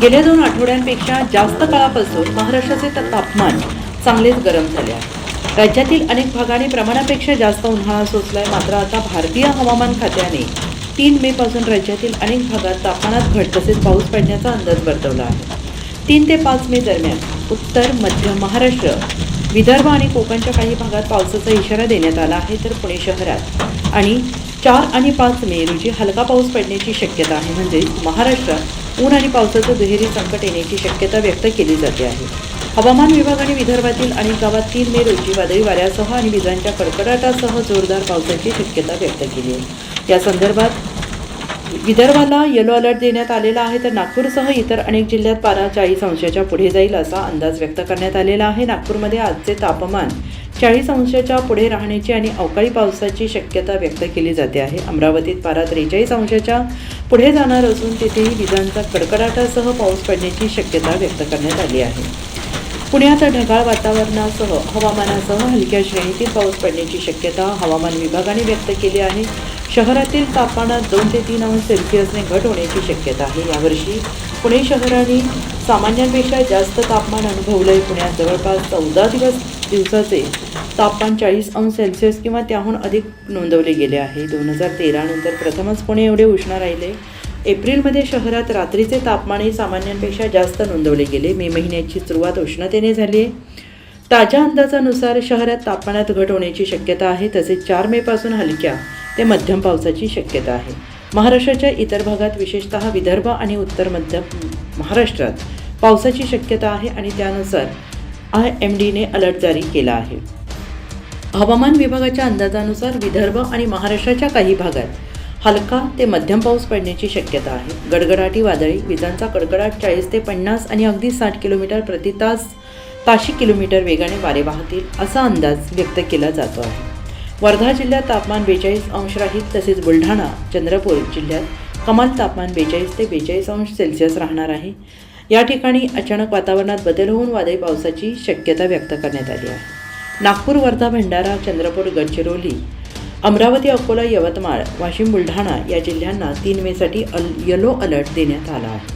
गेल्या दोन आठवड्यांपेक्षा जास्त काळापासून महाराष्ट्राचे तर तापमान चांगलेच गरम झाले आहे. राज्यातील अनेक भागाने प्रमाणापेक्षा जास्त उन्हाळा सोचलाय मात्र आता भारतीय हवामान खात्याने तीन मे पासून राज्यातील अनेक भागात तापमानात घट तसेच पाऊस पडण्याचा अंदाज वर्तवला आहे. तीन ते पाच मे दरम्यान उत्तर मध्य महाराष्ट्र विदर्भ आणि कोकणच्या काही भागात पावसाचा इशारा देण्यात आला आहे तर पुणे शहरात. आणि चार आणि पाच मे रोजी हलका पाऊस पडण्याची शक्यता आहे. म्हणजे महाराष्ट्रात ऊन आणि पावसाचं दुहेरी संकट येण्याची शक्यता व्यक्त केली जाते आहे. हवामान विभागाने विदर्भातील अनेक गावात तीन मे रोजी वादळी वाऱ्यासह आणि विजांच्या कडकडाटासह जोरदार पावसाची शक्यता व्यक्त केली आहे. या संदर्भात विदर्भाला येलो अलर्ट देण्यात आलेला आहे तर नागपूरसह इतर अनेक जिल्ह्यात पारा चाळीस अंशाच्या पुढे जाईल असा अंदाज व्यक्त करण्यात आलेला आहे. नागपूरमध्ये आजचे तापमान चाळीस अंशाच्या पुढे राहण्याची आणि अवकाळी पावसाची शक्यता व्यक्त केली जाते आहे. अमरावतीत पारा त्रेचाळीस अंशाच्या पुढे जाणार असून तिथेही विजांचा कडकडाटासह पाऊस पडण्याची शक्यता व्यक्त करण्यात आली आहे. पुण्यात ढगाळ वातावरणासह हवामानासह हलक्या श्रेणीतील पाऊस पडण्याची शक्यता हवामान विभागाने व्यक्त केली आहे. शहरातील तापमानात दोन ते तीन अंश सेल्सिअसने घट होण्याची शक्यता आहे. यावर्षी पुणे शहराने सामान्यांपेक्षा जास्त तापमान अनुभवलं आहे पुण्यात जवळपास चौदा दिवस दिवसाचे तापमान चाळीस अंश सेल्सिअस किंवा त्याहून अधिक नोंदवले गेले आहे. दोन हजार तेरानंतर प्रथमच पुणे एवढे उष्ण राहिले. एप्रिलमध्ये शहरात रात्रीचे तापमानही सामान्यांपेक्षा जास्त नोंदवले गेले. मे महिन्याची सुरुवात उष्णतेने झाली आहे. ताज्या अंदाजानुसार शहरात तापमानात घट होण्याची शक्यता आहे. तसेच चार मेपासून हलक्या ते मध्यम पावसाची शक्यता आहे. महाराष्ट्राच्या इतर भागात विशेषतः विदर्भ आणि उत्तर मध्य महाराष्ट्रात पावसाची शक्यता आहे आणि त्यानुसार आय एम डीने अलर्ट जारी केला आहे. हवामान विभागाच्या अंदाजानुसार विदर्भ आणि महाराष्ट्राच्या काही भागात हलका ते मध्यम पाऊस पडण्याची शक्यता आहे. गडगडाटी वादळी विजांचा कडकडाट चाळीस ते पन्नास आणि अगदी साठ किलोमीटर प्रति तास ताशी किलोमीटर वेगाने वारे वाहतील असा अंदाज व्यक्त केला जातो आहे. वर्धा जिल्ह्यात तापमान बेचाळीस अंश राहील तसेच बुलढाणा चंद्रपूर जिल्ह्यात कमाल तापमान बेचाळीस ते बेचाळीस अंश सेल्सिअस राहणार आहे. या ठिकाणी अचानक वातावरणात बदल होऊन वादळी पावसाची शक्यता व्यक्त करण्यात आली आहे. नागपूर वर्धा भंडारा चंद्रपूर गडचिरोली अमरावती अकोला यवतमाळ वाशिम बुलढाणा या जिल्ह्यांना तीन मेसाठी अल येलो अलर्ट देण्यात आला आहे.